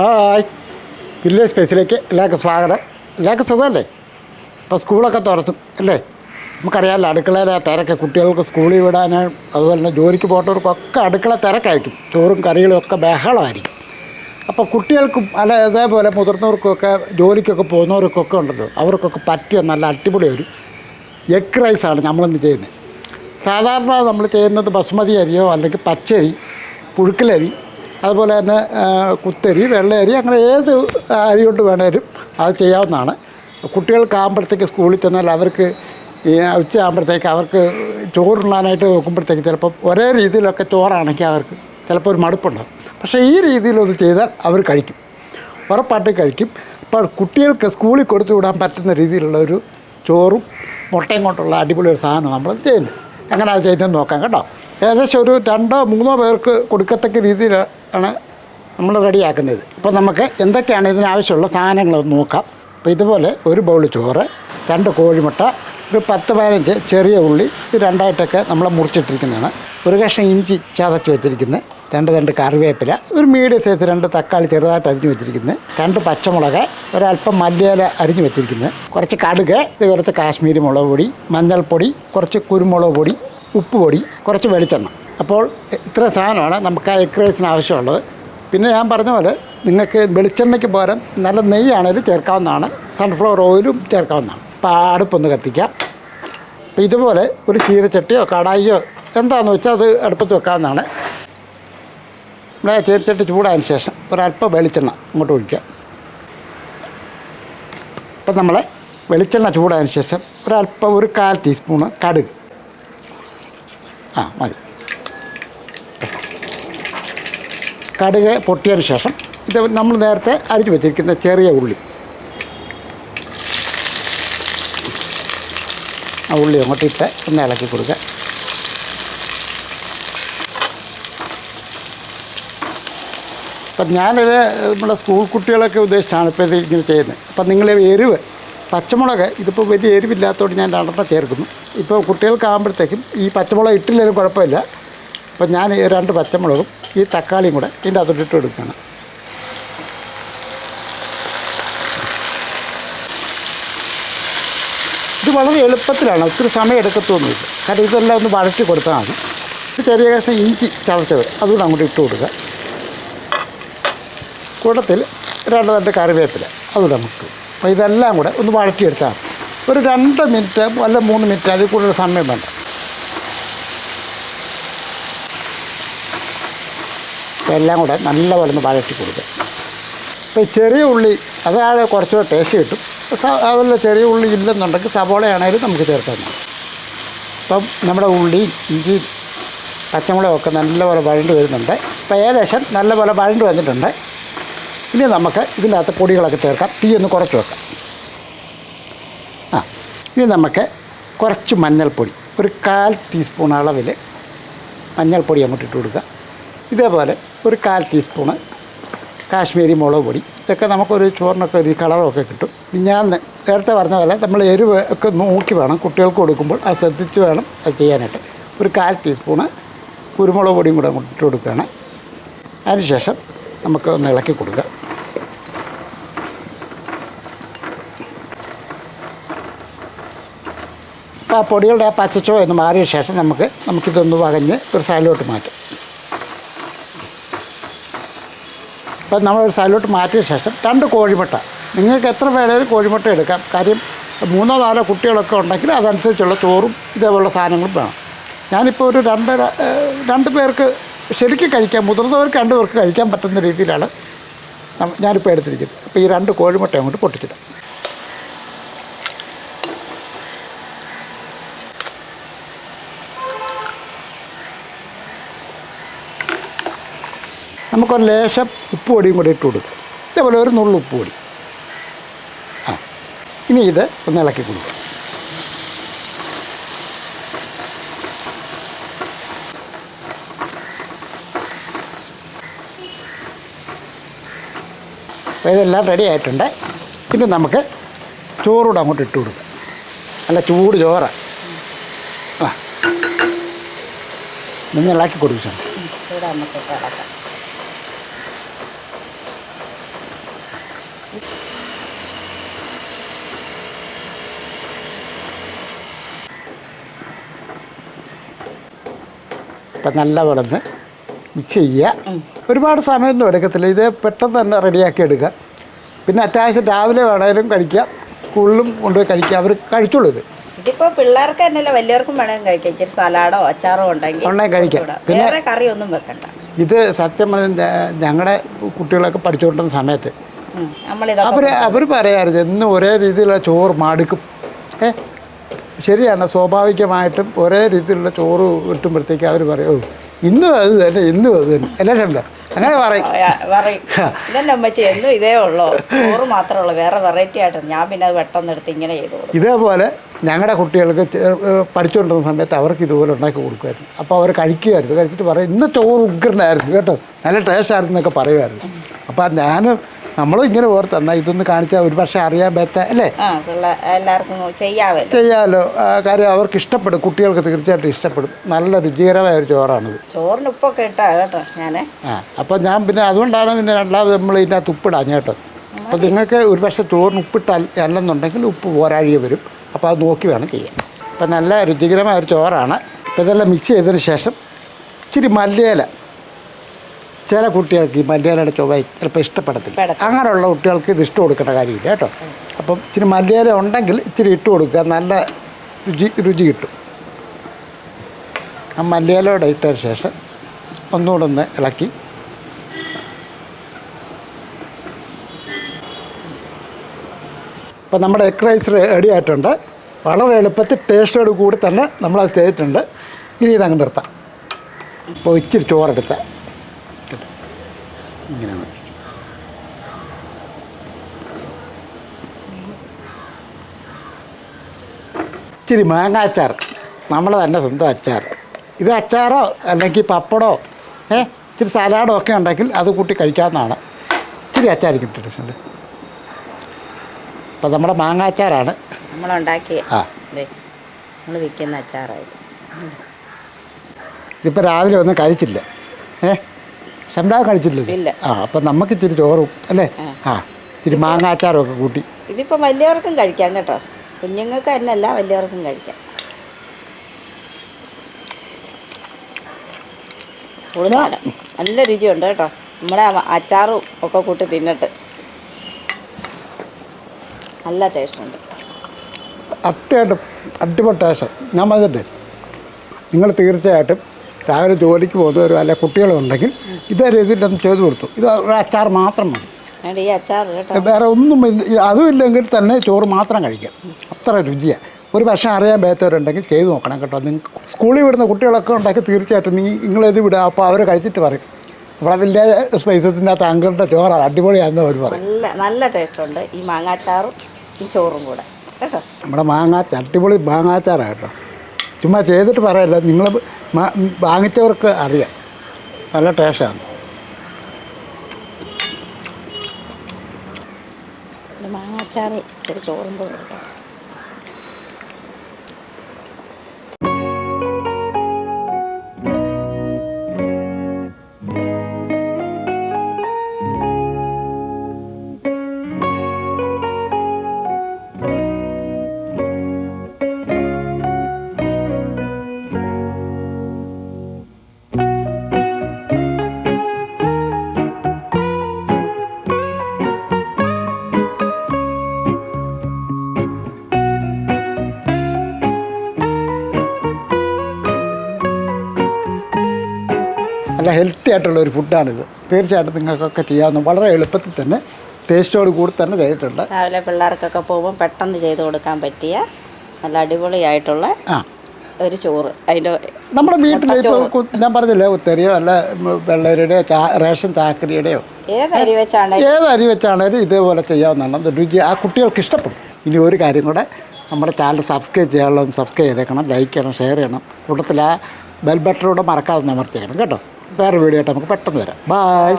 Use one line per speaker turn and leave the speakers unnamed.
Hi. Village സ്പേസിലേക്ക് എല്ലാവർക്കും സ്വാഗതം. എല്ലാവർക്കും സുഖമല്ലേ? ഇപ്പോൾ സ്കൂളൊക്കെ തുറക്കും അല്ലേ? നമുക്കറിയാമല്ലോ അടുക്കളയിലെ തിരക്ക് കുട്ടികൾക്ക് സ്കൂളിൽ വിടാനും അതുപോലെ തന്നെ ജോലിക്ക് പോട്ടവർക്കൊക്കെ അടുക്കള തിരക്കായിരിക്കും. ചോറും കറികളും ഒക്കെ ബഹളമായിരിക്കും. അപ്പോൾ കുട്ടികൾക്കും അല്ല അതേപോലെ മുതിർന്നവർക്കൊക്കെ ജോലിക്കൊക്കെ പോകുന്നവർക്കൊക്കെ ഉണ്ടല്ലോ അവർക്കൊക്കെ പറ്റിയ നല്ല അടിപൊളി ഒരു എഗ് റൈസാണ് നമ്മളിന്ന് ചെയ്യുന്നത്. സാധാരണ നമ്മൾ ചെയ്യുന്നത് ബസുമതി അരിയോ അല്ലെങ്കിൽ പച്ചരി പുഴുക്കലരി അതുപോലെ തന്നെ കുത്തരി വെള്ളയരി അങ്ങനെ ഏത് അരി കൊണ്ട് വേണേലും അത് ചെയ്യാവുന്നതാണ്. കുട്ടികൾക്കാകുമ്പോഴത്തേക്ക് സ്കൂളിൽ ചെന്നാൽ അവർക്ക് ഈ ഉച്ചയാകുമ്പോഴത്തേക്ക് അവർക്ക് ചോറുണ്ണാനായിട്ട് നോക്കുമ്പോഴത്തേക്ക് ചിലപ്പോൾ ഒരേ രീതിയിലൊക്കെ ചോറാണെങ്കിൽ അവർക്ക് ചിലപ്പോൾ ഒരു മടുപ്പുണ്ടാകും പക്ഷേ ഈ രീതിയിലൊന്ന് ചെയ്താൽ അവർ കഴിക്കും. ഉറപ്പായിട്ട് കഴിക്കും. ഇപ്പോൾ കുട്ടികൾക്ക് സ്കൂളിൽ കൊടുത്തു വിടാൻ പറ്റുന്ന രീതിയിലുള്ള ഒരു ചോറും മുട്ടയും കൊണ്ടുള്ള അടിപൊളി ഒരു സാധനം നമ്മൾ ചെയ്യുന്നത്. അങ്ങനെ അത് ചെയ്തെന്ന് നോക്കാം കേട്ടോ. ഏകദേശം ഒരു രണ്ടോ മൂന്നോ പേർക്ക് കൊടുക്കത്തക്ക രീതിയിലാണ് നമ്മൾ റെഡിയാക്കുന്നത്. അപ്പോൾ നമുക്ക് എന്തൊക്കെയാണ് ഇതിനാവശ്യമുള്ള സാധനങ്ങളൊന്ന് നോക്കാം. അപ്പോൾ ഇതുപോലെ ഒരു ബൗൾ ചോറ് രണ്ട് കോഴിമുട്ട ഒരു പത്ത് പതിനഞ്ച് ചെറിയ ഉള്ളി ഇത് രണ്ടായിട്ടൊക്കെ നമ്മൾ മുറിച്ചിട്ടിരിക്കുന്നതാണ്. ഒരു കഷ്ണം ഇഞ്ചി ചതച്ച് വെച്ചിരിക്കുന്നത് രണ്ട് രണ്ട് കറിവേപ്പില ഒരു മീഡിയം സൈസ് രണ്ട് തക്കാളി ചെറുതായിട്ട് അരിഞ്ഞു വെച്ചിരിക്കുന്നത് രണ്ട് പച്ചമുളക് ഒരല്പം മല്ലിയില അരിഞ്ഞു വെച്ചിരിക്കുന്നത് കുറച്ച് കടുക് ഇത് കുറച്ച് കാശ്മീരി മുളക് പൊടി മഞ്ഞൾപ്പൊടി കുറച്ച് കുരുമുളക് പൊടി ഉപ്പ് പൊടി കുറച്ച് വെളിച്ചെണ്ണ. അപ്പോൾ ഇത്ര സാധനമാണ് നമുക്ക് ആ എഗ് റൈസിന് ആവശ്യമുള്ളത്. പിന്നെ ഞാൻ പറഞ്ഞ പോലെ നിങ്ങൾക്ക് വെളിച്ചെണ്ണയ്ക്ക് പകരം നല്ല നെയ്യാണേലും ചേർക്കാവുന്നതാണ്. സൺഫ്ലവർ ഓയിലും ചേർക്കാവുന്നതാണ്. അപ്പോൾ അടുപ്പൊന്ന് കത്തിക്കാം. അപ്പോൾ ഇതുപോലെ ഒരു ചീരച്ചട്ടിയോ കടായിയോ എന്താണെന്ന് വെച്ചാൽ അത് അടുപ്പത്ത് വെക്കാവുന്നതാണ്. നമ്മുടെ ചീരച്ചട്ടി ചൂടായതിന് ശേഷം ഒരല്പം വെളിച്ചെണ്ണ അങ്ങോട്ട് ഒഴിക്കാം അപ്പം നമ്മൾ വെളിച്ചെണ്ണ ചൂടായതിന് ശേഷം ഒരല്പം ഒരു കാൽ ടീസ്പൂണ് കടുക്. ആ മതി. കടുക് പൊട്ടിയതിന് ശേഷം ഇത് നമ്മൾ നേരത്തെ അരിഞ്ഞു വെച്ചിരിക്കുന്ന ചെറിയ ഉള്ളി. ആ ഉള്ളി അങ്ങോട്ട് ഇട്ട് ഒന്ന് ഇളക്കി കൊടുക്കുക. അപ്പം ഞാനിത് നമ്മുടെ സ്കൂൾ കുട്ടികളൊക്കെ ഉദ്ദേശിച്ചാണ് ഇപ്പോൾ ഇത് ഇങ്ങനെ ചെയ്യുന്നത്. അപ്പം നിങ്ങൾ എരിവ് പച്ചമുളക് ഇതിപ്പോൾ വലിയ എരിവില്ലാത്തതുകൊണ്ട് ഞാൻ രണ്ടെണ്ണം ചേർക്കുന്നു. ഇപ്പോൾ കുട്ടികൾക്കാകുമ്പോഴത്തേക്കും ഈ പച്ചമുളക് ഇട്ടില്ലെങ്കിലും കുഴപ്പമില്ല. അപ്പം ഞാൻ രണ്ട് പച്ചമുളകും ഈ തക്കാളിയും കൂടെ ഇതിന്റെ അകത്തോട്ട് ഇട്ട് കൊടുക്കുകയാണ് ഇത് വളരെ എളുപ്പത്തിലാണ് ഒത്തിരി സമയം എടുക്കത്തൊന്നുമില്ല. കാരണം ഇതെല്ലാം ഒന്ന് വഴറ്റി കൊടുത്താൽ മതി. ചെറിയ കഷ്ണം ഇഞ്ചി ചതച്ചത് അതുകൂടെ അങ്ങോട്ട് ഇട്ട് കൊടുക്കുക. കൂട്ടത്തിൽ രണ്ട് രണ്ട് കറിവേപ്പില അതുകൂടെ നമുക്ക് അപ്പോൾ ഇതെല്ലാം കൂടെ ഒന്ന് വഴറ്റിയെടുത്താൽ. ഒരു രണ്ട് മിനിറ്റ് അല്ല മൂന്ന് മിനിറ്റ് അതിൽ കൂടുതൽ സമയം വേണ്ട. എല്ലാം കൂടെ നല്ലപോലെ ഒന്ന് വഴറ്റി കൊടുക്കുക അപ്പോൾ ഈ ചെറിയ ഉള്ളി അതാണ് കുറച്ചുകൂടെ ടേസ്റ്റ് കിട്ടും. അതുപോലെ ചെറിയ ഉള്ളി ഇല്ലെന്നുണ്ടെങ്കിൽ സവോളയാണെങ്കിലും നമുക്ക് ചേർക്കാൻ മതി അപ്പം നമ്മുടെ ഉള്ളി ഇഞ്ചി പച്ചമുളകൊക്കെ നല്ലപോലെ വഴണ്ട് വരുന്നുണ്ട്. അപ്പോൾ ഏകദേശം നല്ലപോലെ വഴണ്ട് വന്നിട്ടുണ്ട്. ഇനി നമുക്ക് ഇതിന്റെ അകത്ത് പൊടികളൊക്കെ ചേർക്കാം. തീ ഒന്ന് കുറച്ച് വെക്കാം. ആ ഇനി നമുക്ക് കുറച്ച് മഞ്ഞൾപ്പൊടി ഒരു കാൽ ടീസ്പൂൺ അളവിൽ മഞ്ഞൾപ്പൊടി അങ്ങോട്ട് ഇട്ട് കൊടുക്കുക ഇതേപോലെ ഒരു കാൽ ടീസ്പൂണ് കാശ്മീരി മുളക് പൊടി. ഇതൊക്കെ നമുക്കൊരു ചോറിനൊക്കെ ഒരു കളറൊക്കെ കിട്ടും. ഞാൻ നേരത്തെ പറഞ്ഞ പോലെ നമ്മൾ എരിവ് ഒക്കെ നോക്കി വേണം. കുട്ടികൾക്ക് കൊടുക്കുമ്പോൾ അത് ശ്രദ്ധിച്ച് വേണം അത് ചെയ്യാനായിട്ട്. ഒരു കാൽ ടീസ്പൂണ് കുരുമുളക് പൊടിയും കൂടെ ഇട്ട് കൊടുക്കുകയാണ്. അതിനുശേഷം നമുക്ക് ഒന്ന് ഇളക്കി കൊടുക്കുക ആ പൊടികളുടെ ആ പച്ചച്ചോ എന്ന് മാറിയ ശേഷം നമുക്ക് നമുക്കിതൊന്ന് വകഞ്ഞ് ഒരു സൈഡിലോട്ട് മാറ്റും. അപ്പം നമ്മളൊരു സൈഡിലോട്ട് മാറ്റിയ ശേഷം രണ്ട് കോഴിമുട്ട. നിങ്ങൾക്ക് എത്ര വേണേലും കോഴിമുട്ട എടുക്കാം. കാര്യം മൂന്നോ നാലോ കുട്ടികളൊക്കെ ഉണ്ടെങ്കിൽ അതനുസരിച്ചുള്ള ചോറും ഇതേപോലുള്ള സാധനങ്ങളും വേണം. ഞാനിപ്പോൾ ഒരു രണ്ട് രണ്ട് പേർക്ക് ശരിക്കും കഴിക്കാൻ മുതിർന്നവർക്ക് രണ്ട് പേർക്ക് കഴിക്കാൻ പറ്റുന്ന രീതിയിലാണ് ഞാനിപ്പോൾ എടുത്തിരിക്കുന്നത്. അപ്പോൾ ഈ രണ്ട് കോഴിമുട്ട അങ്ങോട്ട് പൊട്ടിച്ചിടാം. നമുക്കൊരു ലേശം ഉപ്പ് പൊടിയും കൂടി ഇട്ട് കൊടുക്കുക ഇതേപോലെ ഒരു നുള്ളു ഉപ്പ് പൊടി. ആ ഇനി ഇത് ഒന്ന് ഇളക്കി കൊടുക്കുക അപ്പോൾ ഇതെല്ലാം റെഡി ആയിട്ടുണ്ട്. ഇനി നമുക്ക് ചോറൂടെ അങ്ങോട്ട് ഇട്ട് കൊടുക്കാം. അല്ല ചൂട് ചോറ്. ആ. നിങ്ങൾ ഇളക്കി കൊടുക്കുന്നുണ്ട് ഇപ്പം നല്ല വളർന്ന് മിക്സ് ചെയ്യുക. ഒരുപാട് സമയമൊന്നും എടുക്കത്തില്ല. ഇത് പെട്ടെന്ന് തന്നെ റെഡിയാക്കി എടുക്കുക. പിന്നെ അത്യാവശ്യം രാവിലെ വേണേലും കഴിക്കുക. സ്കൂളിലും കൊണ്ടുപോയി കഴിക്കുക. അവർ കഴിച്ചോളൂ ഇത്.
ഇതിപ്പോ പിള്ളേർക്ക് തന്നെയല്ല വലിയവർക്കും വേണമെങ്കിൽ കഴിക്കാം. ഇച്ചിരി സലാഡോ അച്ചാറോ ഉണ്ടെങ്കിൽ
ഉണ്ടെങ്കിൽ കഴിക്കാം. പിന്നെ-
കറി ഒന്നും വെക്കണ്ട.
ഇത് സത്യം പറഞ്ഞ ഞങ്ങളുടെ കുട്ടികളൊക്കെ പഠിച്ചുകൊണ്ടിരുന്ന സമയത്ത് അവർ അവർ പറയാറുണ്ട് എന്നും ഒരേ രീതിയിലുള്ള ചോറ് മാടുക്കും. ഏ? ശരിയാണ് സ്വാഭാവികമായിട്ടും ഒരേ രീതിയിലുള്ള ചോറ് കിട്ടുമ്പോഴത്തേക്ക് അവർ പറയും ഓ ഇന്നും അത് തന്നെ ഇന്നും അത് തന്നെ. അല്ലേ രണ്ടോ അങ്ങനെ പറയും.
ഇതന്നെ അമ്മച്ചി എന്നും ഇതേ ഉള്ളൂ. ചോറ് മാത്രമേ ഉള്ളൂ. വേറെ വെറൈറ്റി ആയിട്ട് ഞാൻ പിന്നെ അത് പെട്ടെന്ന് എടുത്ത് ഇങ്ങനെ ചെയ്തു
ഇതേപോലെ ഞങ്ങളുടെ കുട്ടികൾക്ക് പഠിച്ചുകൊണ്ടിരുന്ന സമയത്ത് അവർക്ക് ഇതുപോലെ ഉണ്ടാക്കി കൊടുക്കുമായിരുന്നു. അപ്പോൾ അവർ കഴിക്കുമായിരുന്നു. കഴിച്ചിട്ട് പറയും ഇന്ന് ചോറ് ഉഗ്രനായിരുന്നു കേട്ടോ. നല്ല ടേസ്റ്റ് ആയിരുന്നു എന്നൊക്കെ പറയുമായിരുന്നു. അപ്പോൾ ഞാൻ നമ്മളും ഇങ്ങനെ ഓർത്ത് എന്നാൽ ഇതൊന്ന് കാണിച്ചാൽ ഒരു പക്ഷേ അറിയാൻ പറ്റ അല്ലേ?
എല്ലാവർക്കും ചെയ്യാമല്ലോ
ചെയ്യാമല്ലോ ആ, കാര്യം അവർക്ക് ഇഷ്ടപ്പെടും കുട്ടികൾക്ക് തീർച്ചയായിട്ടും ഇഷ്ടപ്പെടും. നല്ല രുചികരമായ ഒരു ചോറാണിത്.
ചോറിന് ഉപ്പൊക്കെ ഇട്ടാ കേട്ടോ ഞാൻ
ആ അപ്പോൾ ഞാൻ പിന്നെ അതുകൊണ്ടാണ് പിന്നെ രണ്ടാമത് നമ്മൾ ഇതിനകത്ത് ഉപ്പിടാൻ കേട്ടോ. അപ്പം നിങ്ങൾക്ക് ഒരു പക്ഷേ ചോറിന് ഉപ്പിട്ടാൽ അല്ലെന്നുണ്ടെങ്കിൽ ഉപ്പ് പോരാഴിക വരും. അപ്പോൾ അത് നോക്കി വേണം ചെയ്യാൻ. അപ്പോൾ നല്ല രുചികരമായ ഒരു ചോറാണ്. അപ്പോൾ ഇതെല്ലാം മിക്സ് ചെയ്തതിന് ശേഷം ഇച്ചിരി മല്ലിയില ചില കുട്ടികൾക്ക് ഈ മല്ലിയിലയുടെ ചൊവ്വ ചിലപ്പോൾ ഇഷ്ടപ്പെടത്തില്ല.
പെടത്തില്ല.
അങ്ങനെയുള്ള കുട്ടികൾക്ക് ഇത് ഇഷ്ടം കൊടുക്കേണ്ട കാര്യമില്ല കേട്ടോ. അപ്പം ഇച്ചിരി മല്ലിയില ഉണ്ടെങ്കിൽ ഇച്ചിരി ഇട്ട് കൊടുക്കുക. നല്ല രുചി രുചി കിട്ടും. ആ മല്ലിയിലയോടെ ഇട്ടതിന് ശേഷം ഒന്നുകൂടെ ഒന്ന് ഇളക്കി. അപ്പോൾ നമ്മുടെ എഗ് റൈസ് റെഡി ആയിട്ടുണ്ട്. വളരെ എളുപ്പത്തിൽ ടേസ്റ്റോട് കൂടി തന്നെ നമ്മളത് ചെയ്തിട്ടുണ്ട്. ഇനി ഇതങ്ങ് നിർത്താം. ഇപ്പോൾ ഇച്ചിരി ചോറെടുത്ത ഇങ്ങനെ. ഇച്ചിരി മാങ്ങ അച്ചാർ. നമ്മൾ തന്നെ സ്വന്തം അച്ചാർ. ഇത് അച്ചാറോ അല്ലെങ്കിൽ പപ്പടോ ഏ ഇച്ചിരി സലാഡോ ഒക്കെ ഉണ്ടെങ്കിൽ അത് കൂട്ടി കഴിക്കാവുന്നതാണ്. ഇച്ചിരി അച്ചാർ കിട്ടിയിട്ടുണ്ട് അപ്പം നമ്മുടെ മാങ്ങ അച്ചാറാണ്.
നമ്മളുണ്ടാക്കിയ
ആ.
ദേ നമ്മൾ വിൽക്കുന്ന അച്ചാറായിട്ട്
ഇതിപ്പോൾ രാവിലെ ഒന്നും കഴിച്ചില്ല. ഏ ശമ്പള
കഴിച്ചിട്ടില്ല.
ആ അപ്പം നമുക്ക് ഇച്ചിരി ചോറും അല്ലേ? ആ. ഇച്ചിരി മാങ്ങ അച്ചാറും ഒക്കെ കൂട്ടി.
ഇതിപ്പോ വലിയവർക്കും കഴിക്കാം കേട്ടോ. കുഞ്ഞുങ്ങൾക്ക് തന്നെയല്ല വലിയവർക്കും കഴിക്കാം. ഉഴുന്നാണ് നല്ല രുചിയുണ്ട് കേട്ടോ. നമ്മുടെ അച്ചാറും ഒക്കെ കൂട്ടി തിന്നിട്ട്. നല്ല ടേസ്റ്റ് ഉണ്ട്
അത്യായിട്ടും അടിപൊളി ടേസ്റ്റ്. ഞാൻ പറഞ്ഞിട്ട് നിങ്ങൾ തീർച്ചയായിട്ടും രാവിലെ ജോലിക്ക് പോകുന്നവരോ അല്ലെ കുട്ടികളുണ്ടെങ്കിൽ ഇതേ രീതിയിൽ ഒന്ന് ചെയ്തു കൊടുത്തു. ഇത് ഒരു അച്ചാർ മാത്രം മതി. വേറെ ഒന്നും അതുമില്ലെങ്കിൽ തന്നെ ചോറ് മാത്രം കഴിക്കാം. അത്ര രുചിയാണ് ഒരു പക്ഷേ അറിയാൻ പറ്റാത്തവരുണ്ടെങ്കിൽ ചെയ്ത് നോക്കണം കേട്ടോ. നിങ്ങൾക്ക് സ്കൂളിൽ വിടുന്ന കുട്ടികളൊക്കെ ഉണ്ടെങ്കിൽ തീർച്ചയായിട്ടും നിങ്ങൾ നിങ്ങളേത് വിടുക അപ്പോൾ അവർ കഴിച്ചിട്ട് പറയും. നമ്മുടെ വലിയ സ്പൈസസിന്റെ അകത്ത് അങ്കിളുടെ ചോറാണ് അടിപൊളിയാണെന്ന് അവർ പറയും.
നല്ല നല്ല ടേസ്റ്റ് ഉണ്ട് ഈ മാങ്ങാച്ചാറും ഈ ചോറും കൂടെ. കേട്ടോ.
നമ്മുടെ മാങ്ങാച്ച അടിപൊളി മാങ്ങാച്ചാറാണ് കേട്ടോ. ചുമ്മാ ചെയ്തിട്ട് പറയല്ല. നിങ്ങൾ വാങ്ങിച്ചവർക്ക് അറിയാം. നല്ല ടേസ്റ്റാണ്
മാങ്ങാച്ചാറ് ഇച്ചിരി ചോറും കൂടെ
നല്ല ഹെൽത്തി ആയിട്ടുള്ള ഒരു ഫുഡാണിത് തീർച്ചയായിട്ടും നിങ്ങൾക്കൊക്കെ ചെയ്യാവുന്ന വളരെ എളുപ്പത്തിൽ തന്നെ ടേസ്റ്റോട് കൂടി തന്നെ ചെയ്തിട്ടുണ്ട്
രാവിലെ പിള്ളേർക്കൊക്കെ പോകുമ്പോൾ പെട്ടെന്ന് ചെയ്ത് കൊടുക്കാൻ പറ്റിയ നല്ല അടിപൊളിയായിട്ടുള്ള
ആ.
ഒരു ചോറ്. അതിന്റെ
നമ്മുടെ വീട്ടിൽ ഇപ്പോൾ ഞാൻ പറഞ്ഞില്ലേ ഉത്തരിയോ അല്ല വെള്ളരിയുടെയോ റേഷൻ ചാക്കരിയുടെയോ?
ഏത് അരി വെച്ചാണ്?
ഏത് അരി വെച്ചാണേലും ഇതേപോലെ ചെയ്യാവുന്നതാണ്. രുചി ആ കുട്ടികൾക്ക് ഇഷ്ടപ്പെടും. ഇനി ഒരു കാര്യം കൂടെ നമ്മുടെ ചാനൽ സബ്സ്ക്രൈബ് ചെയ്യാനുള്ളത് സബ്സ്ക്രൈബ് ചെയ്തേക്കണം ലൈക്ക് ചെയ്യണം ഷെയർ ചെയ്യണം. കൂട്ടത്തിൽ ആ ബെൽ ബട്ടണോട് മറക്കാതെ അമർത്തിയേക്കണം. കേട്ടോ? വേറെ വീഡിയോ ആയിട്ട് നമുക്ക് പെട്ടെന്ന് വരാം. ബായ്